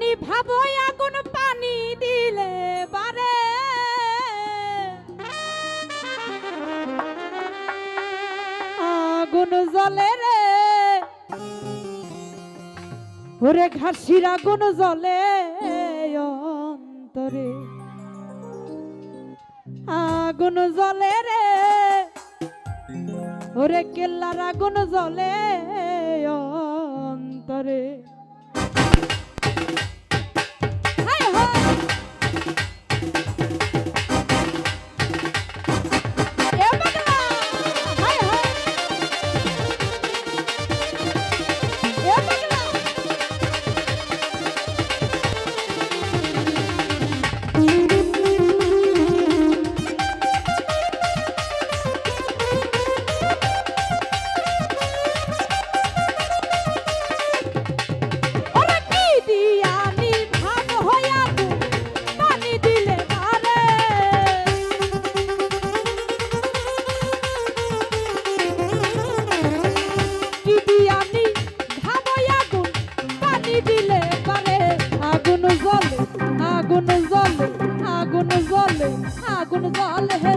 নিভাবো আগুন পানি দিলে বারে। আগুন জলে রে। ওরে ঘাসির আগুন জলে অন্তরে। আগুন জলে রে। ওরে কেল্লার আগুন জলে অন্তরে। জলে আগুন জল হে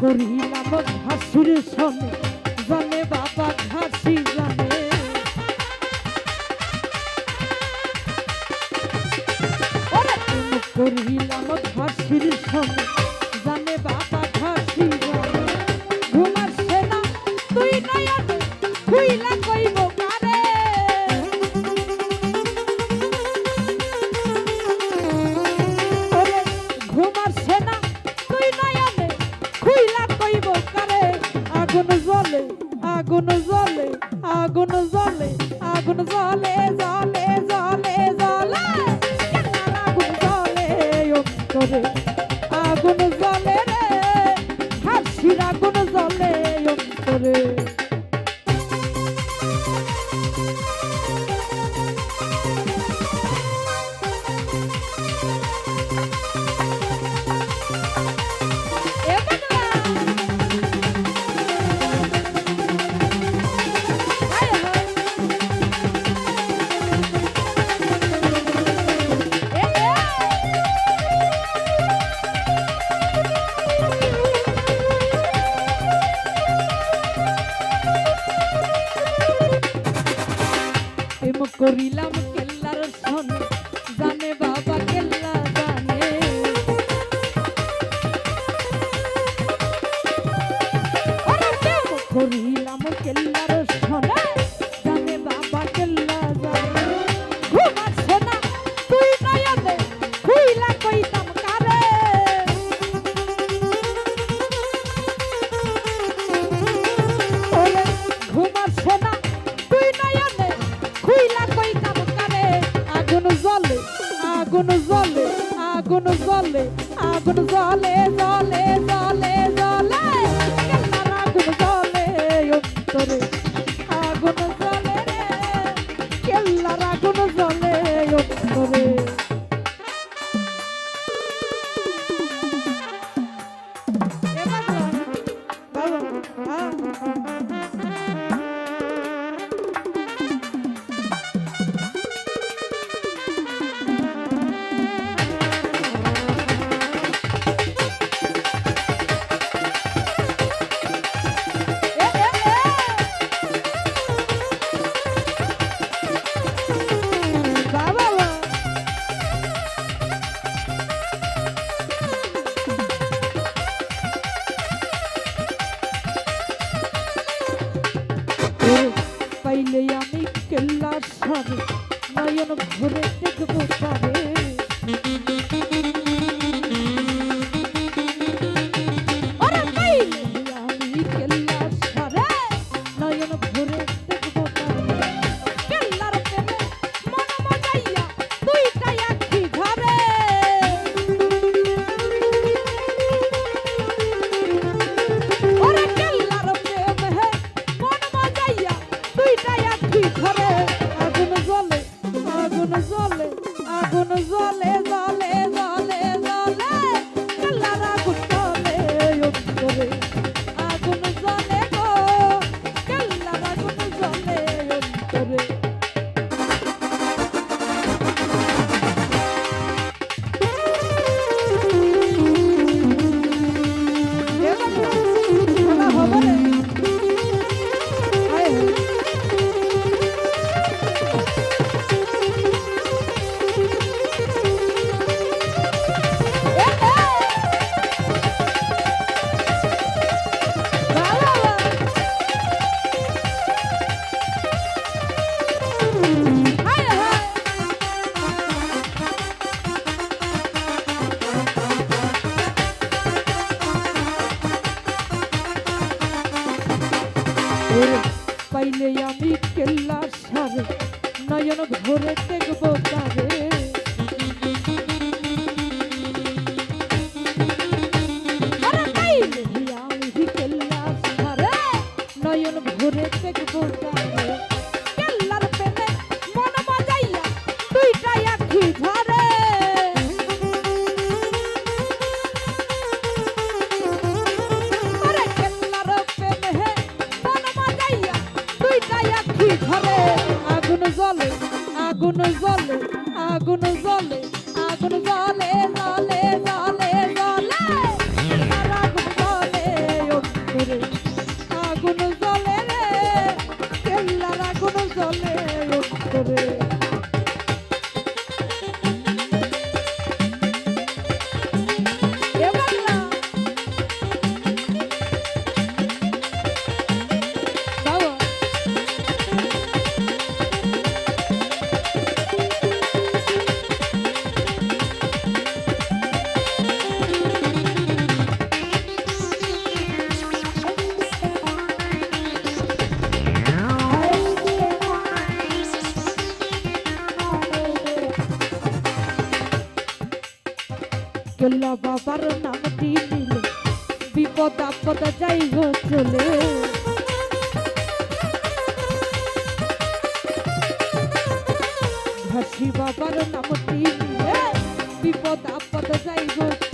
করিলাম ঘাসুর সনে। জলে বাবা ঘাসি আগুন জ্বলে আগুন জ্বলে আগুন জ্বলে জ্বলে। করিলাম কেল্লার সন জানে বাবা কেল্লা জানে। করিলাম কেল্লা আগুন জ্বলে আগুন জ্বলে আগুন জ্বলে জ্বলে কেল্লার সারে নয়ন ঘুরে দেখব সারে। ভোরে পাইলে আমি কেল্লার সারে। নয়ন ভোরে দেখব তারে আগুন জলে আগুন জলে আগুন জলে আগুন জলে জলে ভোলা বাবার নামটি নিলে বিপদ আপদ যাই চলে। ঘষি বাবার নামটি নিলে বিপদ আপদ যাই চলে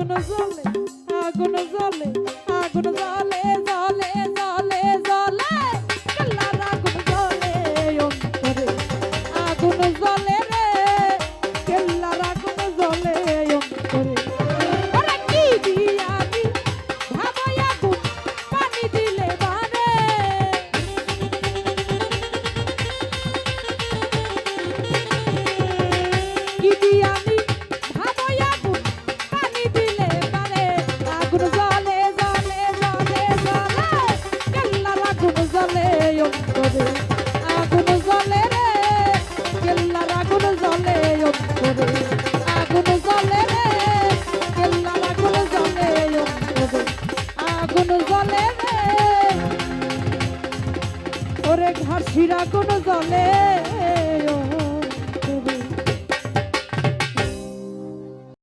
আগুন জ্বলে আগুন জ্বলে আগুন জ্বলে।